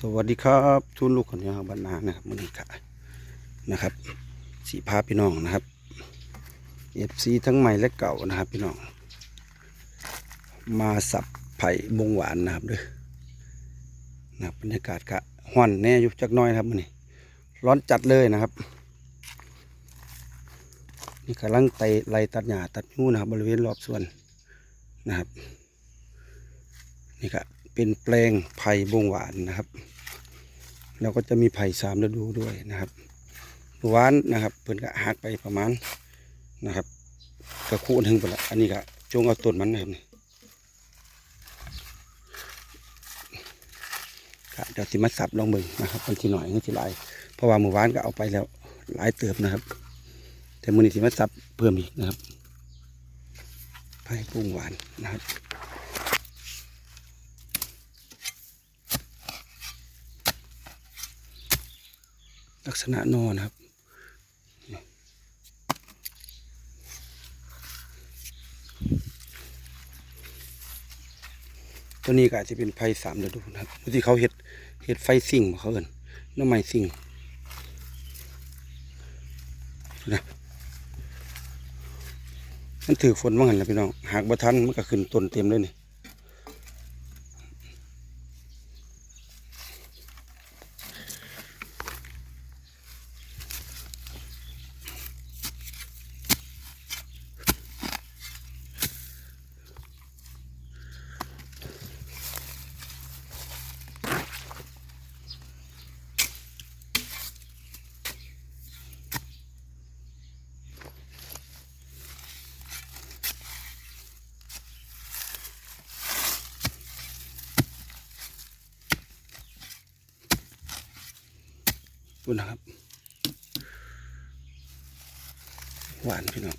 สวัสดีครับทุนลูกคนนี้บ้านนานะครับมือนี้ค่ะนะครับ สีพาพี่น้องนะครับเอฟซีทั้งใหม่และเก่านะครับพี่น้อง มาสับไผ่บงหวานนะครับด้วยนะครับบรรยากาศกะห้อนแน่อยู่จักน้อยครับมือนี้ ร้อนจัดเลยนะครับ นี่กำลังไตไลตัดหญ้าตัดยูนะครับบริเวณรอบสวนนะครับ นี่ก็ เป็นแปลงไผ่บงหวานนะครับแล้วก็จะมีไผ่สามฤดูด้วยนะครับหวานนะครับเพิ่นก็หักไปประมาณนะครับกระคู่หนึ่งไปละอันนี้ก็จงเอาต้นมันนะครับนี่เดี๋ยวสิมาสับลองเบิ่งนะครับมันทีหน่อยมันทีหลายเพราะว่าเมื่อวานก็เอาไปแล้วหลายเติบนะครับ แต่มือนี้สิมาสับเพิ่มอีกนะครับไผ่บงหวานนะครับ ลักษณะนอนครับ ตัวนี้ก็อาจจะเป็นไฟสามฤดูนะครับที่เขาเห็ดเห็ดไฟสิ่งเขาเอินน้ำไม้สิ่งนะมันถือฝนว่างันแล้วพี่น้อง หากบ่ทันมันก็ขึ้นต้นเต็มเลยนี่ ดูนะครับ หวานพี่น้อง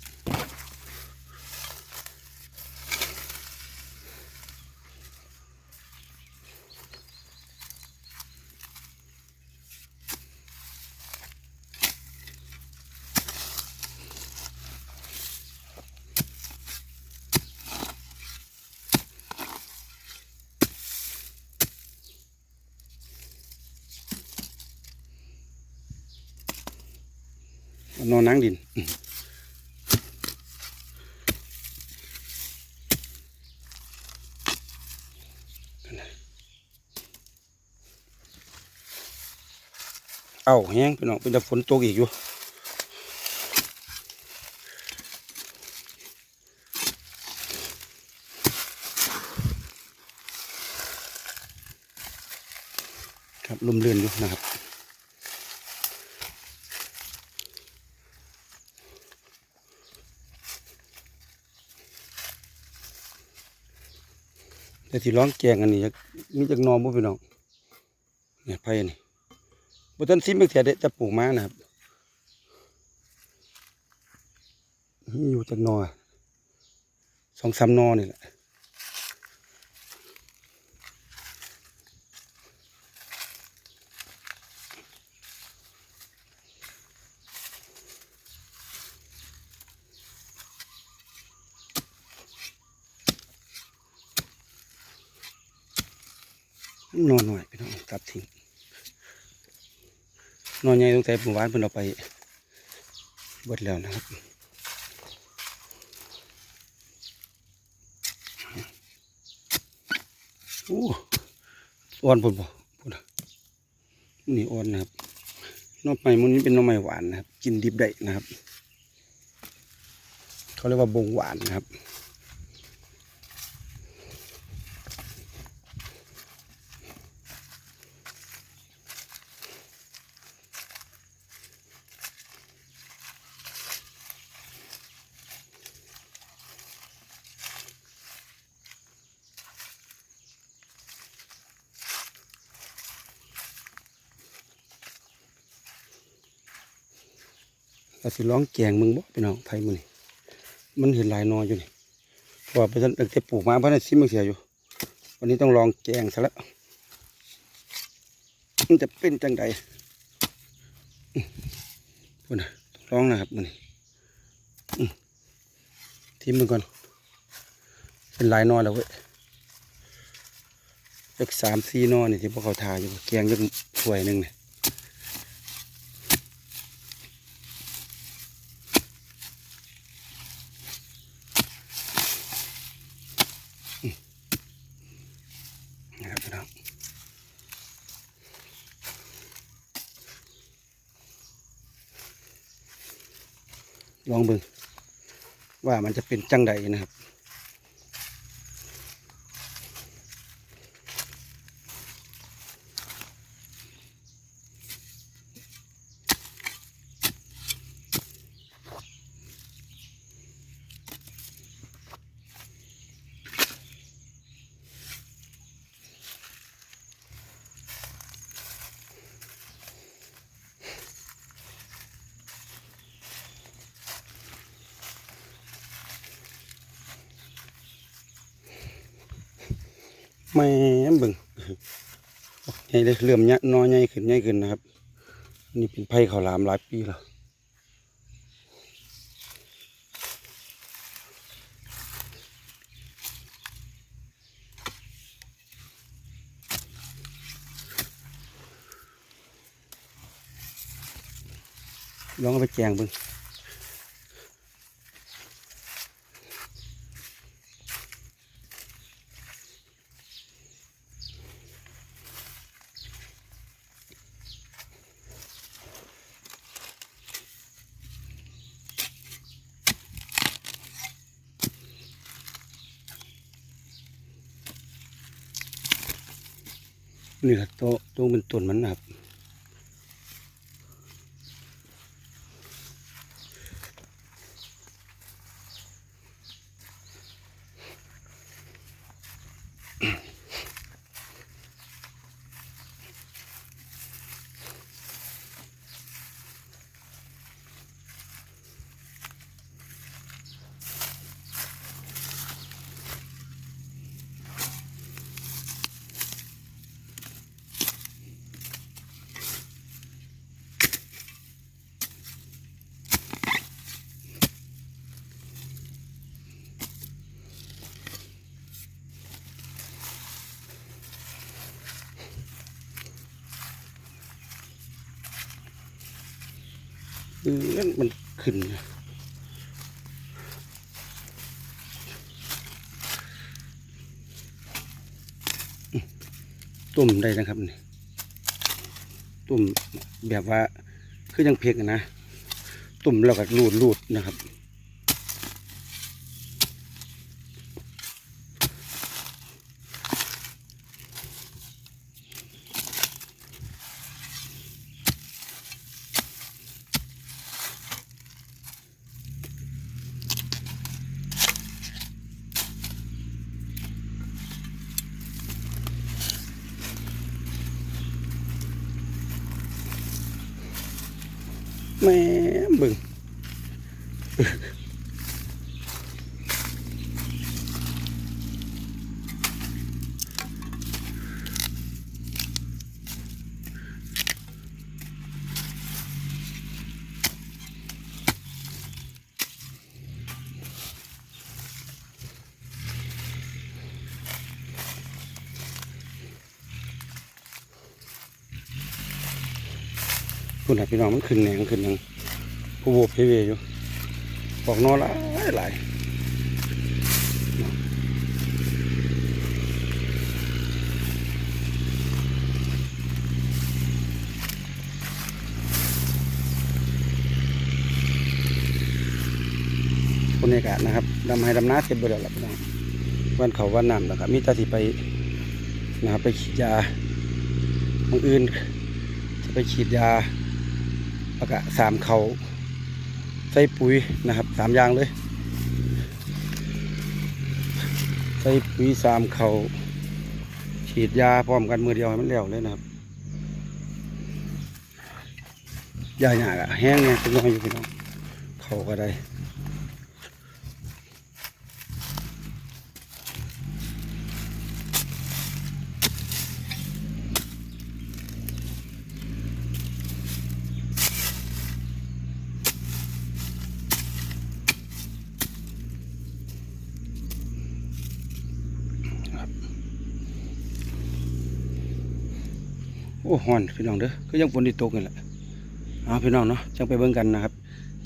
นอนนั่งดิน เอาแห้งพี่น้องเป็นแต่ฝนตกอีกอยู่ครับลมเรือนอยู่นะครับ แต่ที่ร้องแกงอันนี้มีจากนอบ่พี่น้องเนี่ยไผ่นี่บ่ทันซิมเสียเด็จะปลูกมานะครับมีอยู่จากนอสองสามนอนี่แหละ นอนหน่อยพี่น้องตัดทิ้งนอใหญ่ตั้งแต่ผมวานเพิ่นเอาไปเบิดแล้วนะครับโอ้อ่อนพุ่นบ่พุ่นน่ะนี่อ่อนนะครับน้อไม้มันนี้เป็นน้อไม้หวานนะครับ กินดิบได้นะครับ เขาเรียกว่าบงหวานนะครับ เราสิร้องแกงมึงบ่พี่น้องไทยมึงนี่มันเห็นหลายนออยู่นี่พราะว่าไปท่านเอกจะปลูกมาเพราะนั้นซิมันเสียอยู่ วันนี้ต้องลองแกงซะแล้วมันจะเป็นจังใดอื้อพูดนะต้องลองนะครับมันนี่อื้มมันก่อน เป็นลายนอแล้วเว้ยจักสามสี่นอนี่ที่พวกเขาทาอยู่แกงจักถ้วยหนึ่งเนี่ยอืมนะครับ พี่น้องลองเบิ่งว่ามันจะเป็นจังใดนะครับ ไม่เบิ่งใหญ่เลยเลื่อมเนี้ยนอใหญ่ขึ้นใหญ่ขึ้นนะครับ นี่เป็นไผ่ข้าวหลามหลายปีแล้วลองเอาไปแจงเบิ่ง นี่แหละโตโตเป็นต้นมันนะครับ เอนมันขึ้นตุ่มได้นะครับนี่ตุ่มแบบว่าคือยังเพกนะตุ่มแล้วก็รูดรูดนะครับ แม่บึง คุณน่ะพี่น้องมันขึ้นแหงขึ้นหยังผู้โบกเพเวอยู่บอกนอนหลายหลายคนในอากาศนะครับดำให้ดำน้าเสร็จไปแล้วล่ะพี่น้องวันเขาวันน้ำแล้วครับมีตาสิไปนะครับไปฉีดยาบางอื่นจะไปฉีดยา แล้วก็สามเขาใส่ปุ๋ยนะครับสามอย่างเลย ใส่ปุ๋ยสามเขาฉีดยาพร้อมกันมือเดียวให้มันแล้วเลยนะครับยาหยาอะแห้งเนี่ยเป็นน้อยอยู่พี่น้องเขาก็ได้ อ้ฮอนพี่น้องเด้อก็ยังฝนที่ตกนี่แหละเอาพี่น้องเนาะจังไปเบิ่งกันนะครับ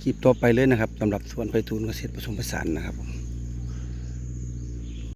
คลิปต่อไปเลยนะครับสำหรับสวนไผ่ทูนเกษตรผสมผสานนะครับผม